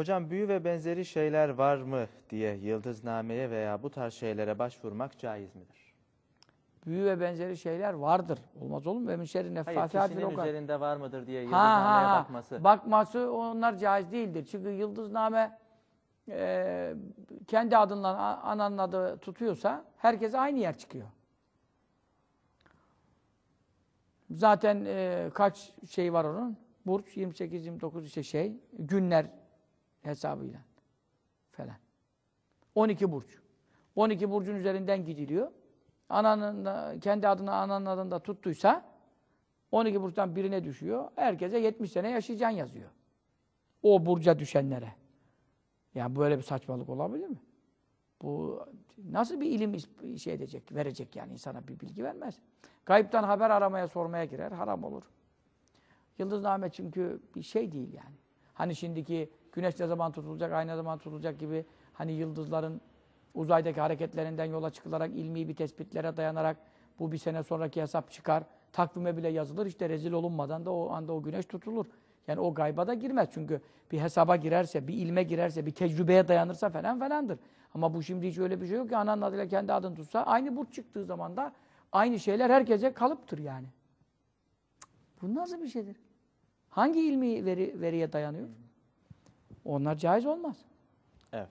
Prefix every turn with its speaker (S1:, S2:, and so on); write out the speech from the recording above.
S1: Hocam büyü ve benzeri şeyler var mı diye yıldıznameye veya bu tarz şeylere başvurmak caiz midir?
S2: Büyü ve benzeri şeyler vardır. Olmaz olur mu? Ve min şerri
S1: Hayır, kişinin üzerinde var mıdır diye yıldıznameye
S2: ha ha.
S1: bakması.
S2: Bakması onlar caiz değildir. Çünkü yıldızname e, kendi adından ananın adı tutuyorsa herkese aynı yer çıkıyor. Zaten e, kaç şey var onun? Burç 28 29 işte şey günler hesabıyla falan. 12 burç. 12 burcun üzerinden gidiliyor. Ananın da- kendi adını ananın adında tuttuysa 12 burçtan birine düşüyor. Herkese 70 sene yaşayacaksın yazıyor. O burca düşenlere. Ya böyle bir saçmalık olabilir mi? Bu nasıl bir ilim şey edecek, verecek yani insana bir bilgi vermez. Kayıptan haber aramaya, sormaya girer, haram olur. Yıldızname çünkü bir şey değil yani. Hani şimdiki güneş ne zaman tutulacak, ay ne zaman tutulacak gibi hani yıldızların uzaydaki hareketlerinden yola çıkılarak ilmi bir tespitlere dayanarak bu bir sene sonraki hesap çıkar. Takvime bile yazılır. işte rezil olunmadan da o anda o güneş tutulur. Yani o gayba da girmez. Çünkü bir hesaba girerse, bir ilme girerse, bir tecrübeye dayanırsa falan falandır. Ama bu şimdi hiç öyle bir şey yok ki ananın adıyla kendi adını tutsa aynı burç çıktığı zaman da aynı şeyler herkese kalıptır yani. Bu nasıl bir şeydir? Hangi ilmi veri, veriye dayanıyor? Onlar caiz olmaz.
S1: Evet.